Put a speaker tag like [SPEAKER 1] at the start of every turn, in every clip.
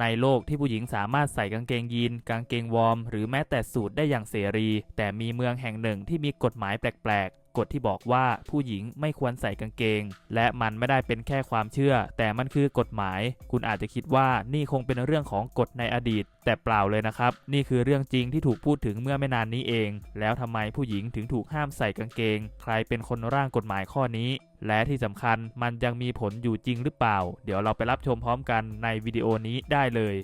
[SPEAKER 1] ในโลกที่ผู้หญิงสามารถใส่กางเกงยีน กางเกงวอร์ม หรือแม้แต่สูทได้อย่างเสรี แต่มีเมืองแห่งหนึ่งที่มีกฎหมายแปลก กฎที่บอกว่าผู้หญิงไม่ควรใส่กางเกง และมันไม่ได้เป็นแค่ความเชื่อ แต่มันคือกฎหมาย คุณอาจจะคิดว่านี่คงเป็นเรื่องของกฎในอดีต แต่เปล่าเลยนะครับ นี่คือเรื่องจริงที่ถูกพูดถึงเมื่อไม่นานนี้เอง แล้วทำไมผู้หญิงถึงถูกห้ามใส่กางเกง ใครเป็นคนร่างกฎหมายข้อนี้ และที่สำคัญมันยังมีผลอยู่จริงหรือเปล่า เดี๋ยวเราไปรับชมพร้อมกันในวิดีโอนี้ได้เลย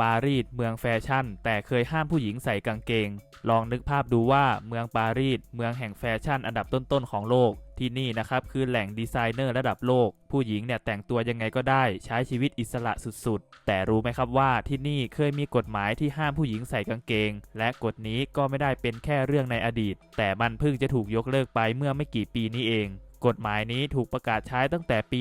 [SPEAKER 1] ปารีสเมืองแฟชั่น แต่เคยห้ามผู้หญิงใส่กางเกง ลองนึกภาพดูว่าเมืองปารีสเมืองแห่งแฟชั่นอันดับต้นๆของโลก ที่นี่นะครับคือแหล่งดีไซเนอร์ระดับโลก ผู้หญิงเนี่ยแต่งตัวยังไงก็ได้ใช้ชีวิตอิสระสุดๆ แต่รู้ไหมครับว่าที่นี่เคยมีกฎหมายที่ห้ามผู้หญิงใส่กางเกง และกฎนี้ก็ไม่ได้เป็นแค่เรื่องในอดีต แต่มันเพิ่งจะถูกยกเลิกไปเมื่อไม่กี่ปีนี้เอง กฎหมายนี้ถูกประกาศใช้ตั้งแต่ปี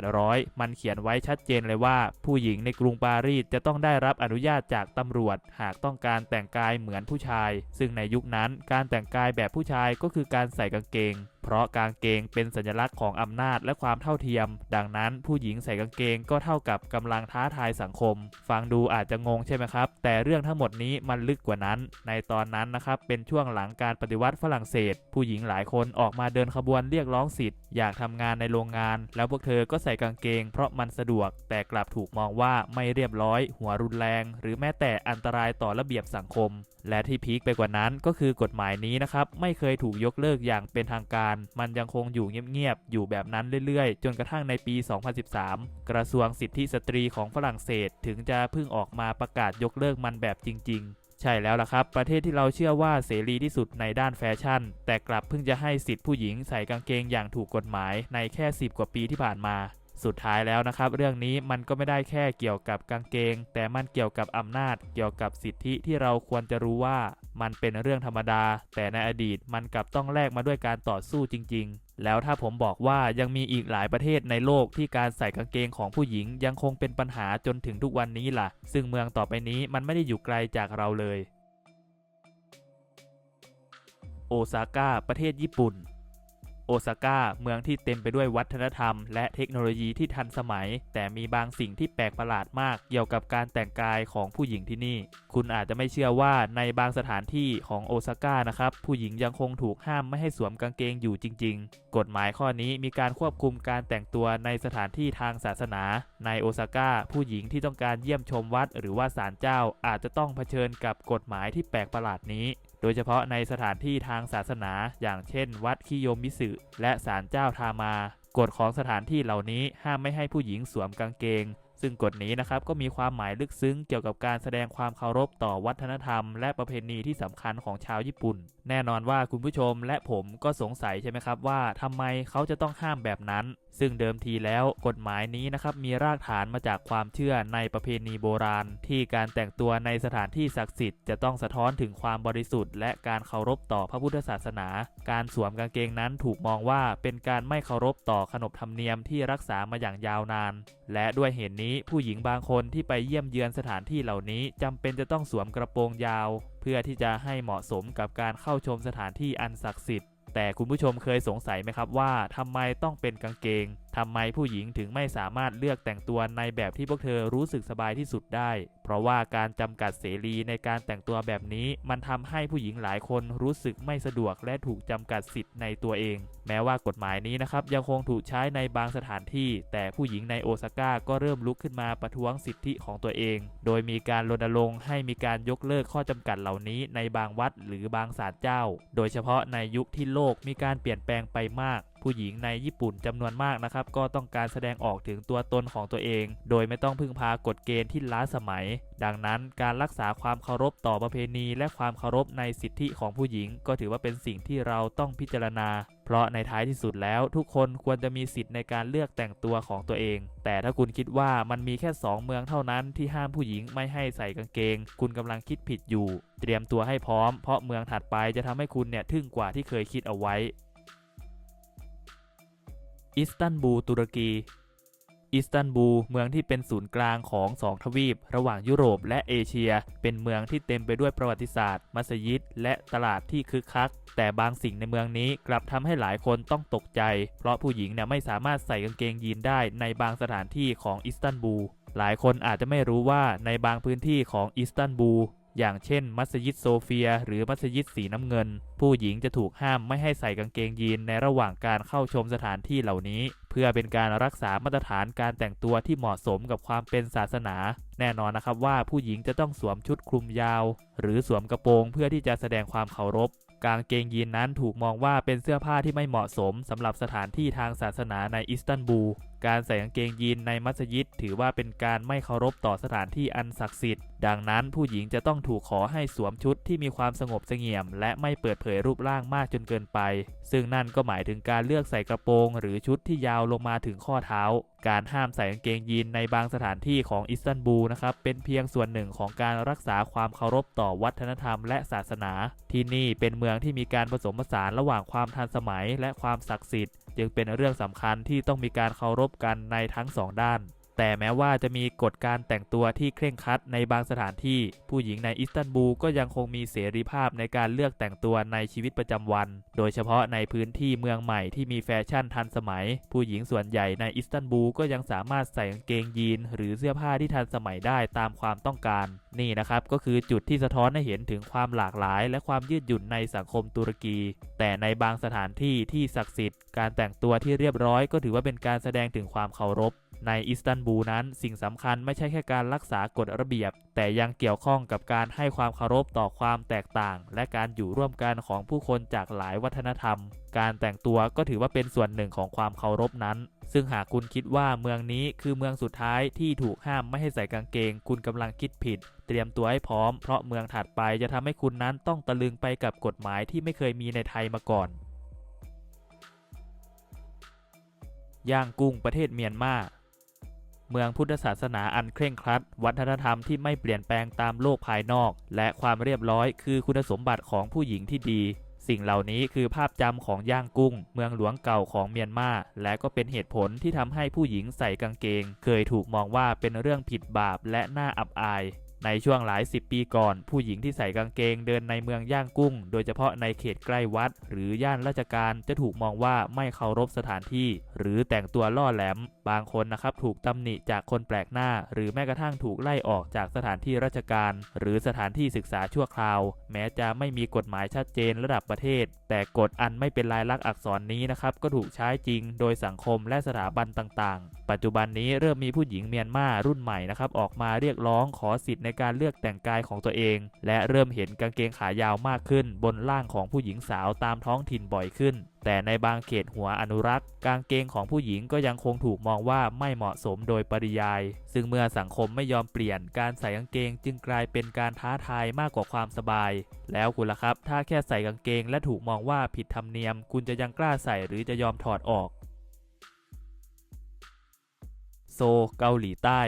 [SPEAKER 1] 1800 มันเขียนไว้ชัดเจนเลยว่า ผู้หญิงในกรุงปารีสจะต้องได้รับอนุญาตจากตำรวจ หากต้องการแต่งกายเหมือนผู้ชาย ซึ่งในยุคนั้นการแต่งกายแบบผู้ชายก็คือการใส่กางเกง เพราะกางเกงเป็นสัญลักษณ์ของอำนาจและความเท่าเทียม ดังนั้นผู้หญิงใส่กางเกงก็เท่ากับกำลังท้าทายสังคม ฟังดูอาจจะงงใช่ไหมครับ แต่เรื่องทั้งหมดนี้มันลึกกว่านั้น ในตอนนั้นนะครับเป็นช่วงหลังการปฏิวัติฝรั่งเศส ผู้หญิงหลายคนออกมาเดินขบวนเรียกร้องสิทธิ์อยากทำงานในโรงงาน แล้วพวกเธอก็ใส่กางเกง เพราะมันสะดวก แต่กลับถูกมองว่าไม่เรียบร้อย หัวรุนแรง หรือแม้แต่อันตรายต่อระเบียบสังคม และที่พีคไปกว่านั้นก็คือกฎหมายนี้นะครับไม่เคยถูกยกเลิกอย่างเป็นทางการมันยังคงอยู่เงียบๆ อยู่แบบนั้นเรื่อยๆ จนกระทั่งในปี 2013 กระทรวงสิทธิสตรีของฝรั่งเศสถึงจะเพิ่งออกมาประกาศยกเลิกมันแบบจริง ๆใช่แล้วล่ะครับ ประเทศที่เราเชื่อว่าเสรีที่สุดในด้านแฟชั่น แต่กลับเพิ่งจะให้สิทธิผู้หญิงใส่กางเกงอย่างถูกกฎหมายในแค่ 10 กว่าปีที่ผ่านมา สุดท้ายแล้วนะครับ เรื่องนี้มันก็ไม่ได้แค่เกี่ยวกับกางเกง แต่มันเกี่ยวกับอำนาจ เกี่ยวกับสิทธิที่เราควรจะรู้ว่า มันเป็นเรื่องธรรมดา แต่ในอดีตมันกลับต้องแลกมาด้วยการต่อสู้จริง ๆ แล้วถ้าผมบอกว่ายังมีอีกหลายประเทศในโลกที่การใส่กางเกงของผู้หญิงยังคงเป็นปัญหาจนถึงทุกวันนี้ล่ะ ซึ่งเมืองต่อไปนี้มันไม่ได้อยู่ไกลจากเราเลย โอซาก้าประเทศญี่ปุ่น โอซาก้าเมืองที่เต็มไปด้วยวัฒนธรรม และเทคโนโลยีที่ทันสมัย แต่มีบางสิ่งที่แปลกประหลาดมากเกี่ยวกับการแต่งกายของผู้หญิงที่นี่ คุณอาจจะไม่เชื่อว่าในบางสถานที่ของโอซาก้านะครับ ผู้หญิงยังคงถูกห้ามไม่ให้สวมกางเกงอยู่จริง ๆ กฎหมายข้อนี้มีการควบคุมการแต่งตัวในสถานที่ทางศาสนา ในโอซาก้าผู้หญิงที่ต้องการเยี่ยมชมวัด หรือว่าศาลเจ้าอาจจะต้องเผชิญกับกฎหมายที่แปลกประหลาดนี้ โดยเฉพาะในสถานที่ทางศาสนาอย่างเช่น วัดคิโยมิสึและศาลเจ้าทามากฎของสถานที่เหล่านี้ห้ามไม่ให้ผู้หญิงสวมกางเกง ซึ่งกฎนี้นะครับก็มีความหมายลึกซึ้งเกี่ยวกับการแสดงความเคารพต่อวัฒนธรรม และประเพณีที่สำคัญของชาวญี่ปุ่น แน่นอนว่าคุณผู้ชมและผมก็สงสัยใช่ไหมครับว่าทำไมเขาจะต้องห้ามแบบนั้น ซึ่งเดิมทีแล้วกฎหมายนี้นะครับมีรากฐานมาจากความเชื่อในประเพณีโบราณ ที่การแต่งตัวในสถานที่ศักดิ์สิทธิ์จะต้องสะท้อนถึงความบริสุทธิ์ และการเคารพต่อพระพุทธศาสนา การสวมกางเกงนั้นถูกมองว่าเป็นการไม่เคารพต่อขนบธรรมเนียมที่รักษามาอย่างยาวนาน และด้วยเหตุนี้ผู้หญิงบางคนที่ไปเยี่ยมเยือนสถานที่เหล่านี้จำเป็นจะต้องสวมกระโปรงยาว เพื่อที่จะให้เหมาะสมกับการเข้าชมสถานที่อันศักดิ์สิทธิ์ แต่คุณผู้ชมเคยสงสัยไหมครับว่าทำไมต้องเป็นกางเกงทำไมผู้หญิงถึงไม่สามารถเลือกแต่งตัวในแบบที่พวกเธอรู้สึกสบายที่สุดได้ เพราะว่าการจำกัดเสรีในการแต่งตัวแบบนี้ มันทำให้ผู้หญิงหลายคนรู้สึกไม่สะดวกและถูกจำกัดสิทธิ์ในตัวเอง แม้ว่ากฎหมายนี้นะครับยังคงถูกใช้ในบางสถานที่ แต่ผู้หญิงในโอซาก้าก็เริ่มลุกขึ้นมาประท้วงสิทธิของตัวเอง โดยมีการรณรงค์ให้มีการยกเลิกข้อจำกัดเหล่านี้ในบางวัดหรือบางศาลเจ้า โดยเฉพาะในยุคที่โลกมีการเปลี่ยนแปลงไปมากผู้หญิงในญี่ปุ่นจำนวนมากนะครับ ก็ต้องการแสดงออกถึงตัวตนของตัวเอง โดยไม่ต้องพึ่งพากฎเกณฑ์ที่ล้าสมัย ดังนั้นการรักษาความเคารพต่อประเพณี และความเคารพในสิทธิของผู้หญิง ก็ถือว่าเป็นสิ่งที่เราต้องพิจารณา เพราะในท้ายที่สุดแล้วทุกคนควรจะมีสิทธิ์ในการเลือกแต่งตัวของตัวเอง แต่ถ้าคุณคิดว่ามันมีแค่ 2 เมืองเท่านั้นที่ห้ามผู้หญิงไม่ให้ใส่กางเกง คุณกำลังคิดผิดอยู่ เตรียมตัวให้พร้อมเพราะเมืองถัดไปจะทำให้คุณเนี่ยทึ่งกว่าที่เคยคิดเอาไว้ อิสตันบูลตุรกี อิสตันบูลเมืองที่เป็นศูนย์กลางของสองทวีป ระหว่างยุโรปและเอเชีย เป็นเมืองที่เต็มไปด้วยประวัติศาสตร์ มัสยิด และตลาดที่คึกคัก แต่บางสิ่งในเมืองนี้กลับทำให้หลายคนต้องตกใจ เพราะผู้หญิงเนี่ยไม่สามารถใส่กางเกงยีนได้ในบางสถานที่ของอิสตันบูลหลายคนอาจจะไม่รู้ว่าในบางพื้นที่ของอิสตันบูล อย่างเช่น มัสยิดโซเฟีย หรือมัสยิดสีน้ำเงิน ผู้หญิงจะถูกห้ามไม่ให้ใส่กางเกงยีนในระหว่างการเข้าชมสถานที่เหล่านี้ เพื่อเป็นการรักษามาตรฐานการแต่งตัวที่เหมาะสมกับความเป็นศาสนา แน่นอนนะครับว่าผู้หญิงจะต้องสวมชุดคลุมยาว หรือสวมกระโปรงเพื่อที่จะแสดงความเคารพกางเกงยีนนั้นถูกมองว่าเป็นเสื้อผ้าที่ไม่เหมาะสมสำหรับสถานที่ทางศาสนาในอิสตันบูล การใส่กางเกงยีนในมัสยิดถือว่าเป็นการไม่เคารพต่อสถานที่อันศักดิ์สิทธิ์ ดังนั้นผู้หญิงจะต้องถูกขอให้สวมชุดที่มีความสงบเสงี่ยม และไม่เปิดเผยรูปร่างมากจนเกินไป ซึ่งนั่นก็หมายถึงการเลือกใส่กระโปรง หรือชุดที่ยาวลงมาถึงข้อเท้า การห้ามใส่กางเกงยีนในบางสถานที่ของอิสตันบูลนะครับเป็นเพียงส่วนหนึ่งของการรักษาความเคารพต่อวัฒนธรรมและศาสนา ที่นี่เป็นเมืองที่มีการผสมผสานระหว่างความทันสมัยและความศักดิ์สิทธิ์ จึงเป็นเรื่องสำคัญที่ต้องมีการเคารพกันในทั้งสองด้าน แต่แม้ว่าจะมีกฎการแต่งตัวที่เคร่งครัดในบางสถานที่ ผู้หญิงในอิสตันบูลก็ยังคงมีเสรีภาพในการเลือกแต่งตัวในชีวิตประจำวัน โดยเฉพาะในพื้นที่เมืองใหม่ที่มีแฟชั่นทันสมัย ผู้หญิงส่วนใหญ่ในอิสตันบูลก็ยังสามารถใส่กางเกงยีน หรือเสื้อผ้าที่ทันสมัยได้ตามความต้องการ นี่นะครับก็คือจุดที่สะท้อนให้เห็นถึงความหลากหลาย และความยืดหยุ่นในสังคมตุรกี แต่ในบางสถานที่ที่ศักดิ์สิทธิ์ การแต่งตัวที่เรียบร้อยก็ถือว่าเป็นการแสดงถึงความเคารพ ในอิสตันบูลนั้นสิ่งสำคัญไม่ใช่แค่การรักษากฎระเบียบ แต่ยังเกี่ยวข้องกับการให้ความเคารพต่อความแตกต่าง และการอยู่ร่วมกันของผู้คนจากหลายวัฒนธรรม การแต่งตัวก็ถือว่าเป็นส่วนหนึ่งของความเคารพนั้น ซึ่งหากคุณคิดว่าเมืองนี้คือเมืองสุดท้ายที่ถูกห้ามไม่ให้ใส่กางเกง คุณกำลังคิดผิด เตรียมตัวให้พร้อมเพราะเมืองถัดไปจะทำให้คุณนั้นต้องตะลึงไปกับกฎหมายที่ไม่เคยมีในไทยมาก่อนย่างกุ้งประเทศเมียนมา เมืองพุทธศาสนาอันเคร่งครัด วัฒนธรรมที่ไม่เปลี่ยนแปลงตามโลกภายนอก และความเรียบร้อยคือคุณสมบัติของผู้หญิงที่ดี สิ่งเหล่านี้คือภาพจำของย่างกุ้ง เมืองหลวงเก่าของเมียนมา และก็เป็นเหตุผลที่ทำให้ผู้หญิงใส่กางเกง เคยถูกมองว่าเป็นเรื่องผิดบาปและน่าอับอาย ในช่วงหลายสิบปีก่อน ผู้หญิงที่ใส่กางเกงเดินในเมืองย่างกุ้ง โดยเฉพาะในเขตใกล้วัด หรือย่านราชการจะถูกมองว่าไม่เคารพสถานที่ หรือแต่งตัวล่อแหลม บางคนนะครับถูกตำหนิจากคนแปลกหน้า หรือแม้กระทั่งถูกไล่ออกจากสถานที่ราชการ หรือสถานที่ศึกษาชั่วคราว แม้จะไม่มีกฎหมายชัดเจนระดับประเทศ แต่กฎอันไม่เป็นลายลักษณ์อักษรนี้นะครับก็ถูกใช้จริง โดยสังคมและสถาบันต่าง ๆ ปัจจุบันนี้เริ่มมีผู้หญิงเมียนมารุ่นใหม่นะครับออกมาเรียกร้องขอสิทธิ์ในการเลือกแต่งกายของตัวเอง และเริ่มเห็นกางเกงขายาวมากขึ้น บนร่างของผู้หญิงสาวตามท้องถิ่นบ่อยขึ้น แต่ในบางเขตหัวอนุรักษ์ กางเกงของผู้หญิงก็ยังคงถูกมองว่าไม่เหมาะสมโดยปริยาย ซึ่งเมื่อสังคมไม่ยอมเปลี่ยนการใส่กางเกงจึงกลายเป็นการท้าทายมากกว่าความสบาย แล้วคุณล่ะครับ ถ้าแค่ใส่กางเกงและถูกมองว่าผิดธรรมเนียม คุณจะยังกล้าใส่หรือจะยอมถอดออก โซ เกาหลีใต้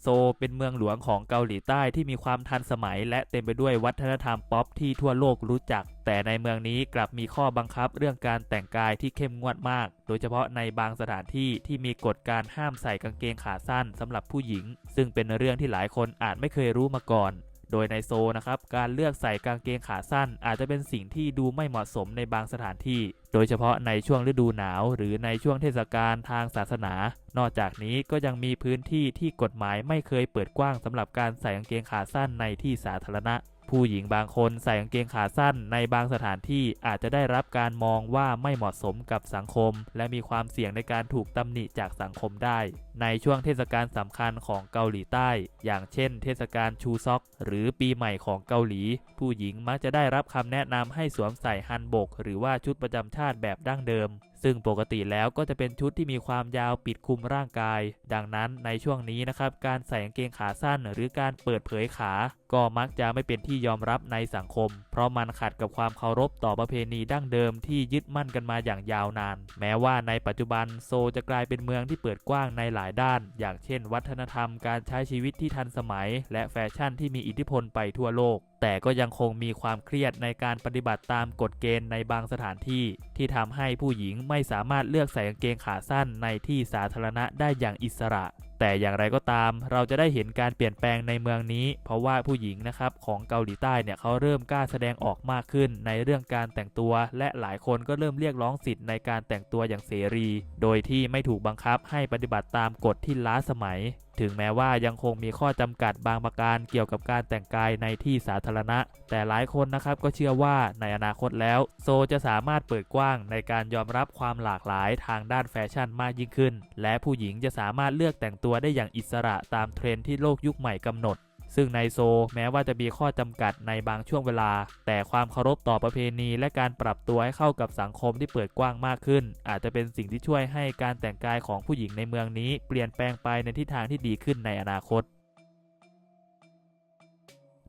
[SPEAKER 1] โซเป็นเมืองหลวงของเกาหลีใต้ที่มีความทันสมัย และเต็มไปด้วยวัฒนธรรมป๊อปที่ทั่วโลกรู้จัก แต่ในเมืองนี้กลับมีข้อบังคับเรื่องการแต่งกายที่เข้มงวดมาก โดยเฉพาะในบางสถานที่ที่มีกฎการห้ามใส่กางเกงขาสั้นสำหรับผู้หญิง ซึ่งเป็นเรื่องที่หลายคนอาจไม่เคยรู้มาก่อน โดยในโซนะครับการเลือกใส่กางเกงขาสั้น อาจจะเป็นสิ่งที่ดูไม่เหมาะสมในบางสถานที่ โดยเฉพาะในช่วงฤดูหนาว หรือในช่วงเทศกาลทางศาสนา นอกจากนี้ก็ยังมีพื้นที่ที่กฎหมายไม่เคยเปิดกว้างสำหรับการใส่กางเกงขาสั้นในที่สาธารณะผู้หญิงบางคนใส่กางเกงขาสั้นในบางสถานที่อาจจะได้รับการมองว่าไม่เหมาะสมกับสังคม และมีความเสี่ยงในการถูกตำหนิจากสังคมได้ในช่วงเทศกาลสำคัญของเกาหลีใต้ อย่างเช่น เทศกาลชูซอก หรือปีใหม่ของเกาหลี ผู้หญิงมักจะได้รับคำแนะนำให้สวมใส่ฮันบก หรือว่าชุดประจำชาติแบบดั้งเดิม ซึ่งปกติแล้วก็จะเป็นชุดที่มีความยาวปิดคุมร่างกาย ดังนั้นในช่วงนี้นะครับการใส่กางเกงขาสั้น หรือการเปิดเผยขา ก็มักจะไม่เป็นที่ยอมรับในสังคม เพราะมันขัดกับความเคารพต่อประเพณีดั้งเดิมที่ยึดมั่นกันมาอย่างยาวนาน แม้ว่าในปัจจุบันโซจะกลายเป็นเมืองที่เปิดกว้างในหลายด้าน อย่างเช่น วัฒนธรรมการใช้ชีวิตที่ทันสมัย และแฟชั่นที่มีอิทธิพลไปทั่วโลก แต่ก็ยังคงมีความเครียดในการปฏิบัติตามกฎเกณฑ์ในบางสถานที่ ที่ทำให้ผู้หญิงไม่สามารถเลือกใส่กางเกงขาสั้นในที่สาธารณะได้อย่างอิสระ แต่อย่างไรก็ตามเราจะได้เห็นการเปลี่ยนแปลงในเมืองนี้ เพราะว่าผู้หญิงนะครับของเกาหลีใต้เนี่ยเขาเริ่มกล้าแสดงออกมากขึ้นในเรื่องการแต่งตัว และหลายคนก็เริ่มเรียกร้องสิทธิ์ในการแต่งตัวอย่างเสรี โดยที่ไม่ถูกบังคับให้ปฏิบัติตามกฎที่ล้าสมัย ถึงแม้ว่ายังคงมีข้อจำกัดบางประการเกี่ยวกับการแต่งกายในที่สาธารณะ แต่หลายคนนะครับก็เชื่อว่าในอนาคตแล้ว โซจะสามารถเปิดกว้างในการยอมรับความหลากหลายทางด้านแฟชั่นมากยิ่งขึ้น และผู้หญิงจะสามารถเลือกแต่งตัวได้อย่างอิสระตามเทรนด์ที่โลกยุคใหม่กำหนด ซึ่งในโซแม้ว่าจะมีข้อจำกัดในบางช่วงเวลา แต่ความเคารพต่อประเพณี และการปรับตัวให้เข้ากับสังคมที่เปิดกว้างมากขึ้น อาจจะเป็นสิ่งที่ช่วยให้การแต่งกายของผู้หญิงในเมืองนี้ เปลี่ยนแปลงไปในทิศทางที่ดีขึ้นในอนาคต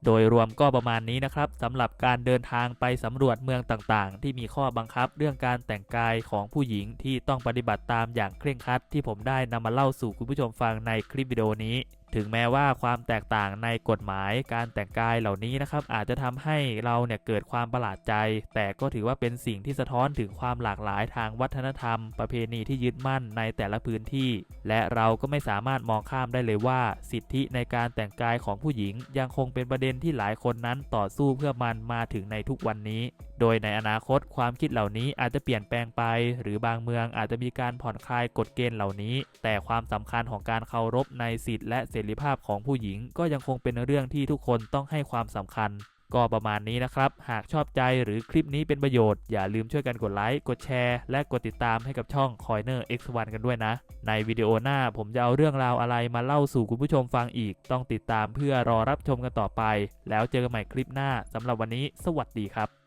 [SPEAKER 1] โดยรวมก็ประมาณนี้นะครับสำหรับการเดินทางไปสำรวจเมืองต่างๆ ที่มีข้อบังคับเรื่องการแต่งกายของผู้หญิงที่ต้องปฏิบัติตามอย่างเคร่งครัดที่ผมได้นำมาเล่าสู่คุณผู้ชมฟังในคลิปวิดีโอนี้ ถึงแม้ว่าความแตกต่างในกฎหมายการแต่งกายเหล่านี้นะครับ อาจจะทำให้เราเนี่ยเกิดความประหลาดใจ แต่ก็ถือว่าเป็นสิ่งที่สะท้อนถึงความหลากหลายทางวัฒนธรรม ประเพณีที่ยึดมั่นในแต่ละพื้นที่ และเราก็ไม่สามารถมองข้ามได้เลยว่า สิทธิในการแต่งกายของผู้หญิง ยังคงเป็นประเด็นที่หลายคนนั้นต่อสู้เพื่อมันมาถึงในทุกวันนี้ โดยในอนาคตความคิดเหล่านี้อาจจะเปลี่ยนแปลงไป หรือบางเมืองอาจจะมีการผ่อนคลายกฎเกณฑ์เหล่านี้ แต่ความสำคัญของการเคารพในสิทธิและเสรีภาพของผู้หญิง ก็ยังคงเป็นเรื่องที่ทุกคนต้องให้ความสำคัญก็ประมาณนี้นะครับ หากชอบใจหรือคลิปนี้เป็นประโยชน์ อย่าลืมช่วยกันกดไลค์ กดแชร์ และกดติดตามให้กับช่อง Coiner X1 กันด้วยนะ ในวิดีโอหน้าผมจะเอาเรื่องราวอะไรมาเล่าสู่คุณผู้ชมฟังอีก ต้องติดตามเพื่อรอรับชมกันต่อไป แล้วเจอกันใหม่คลิปหน้าสำหรับวันนี้ สวัสดีครับ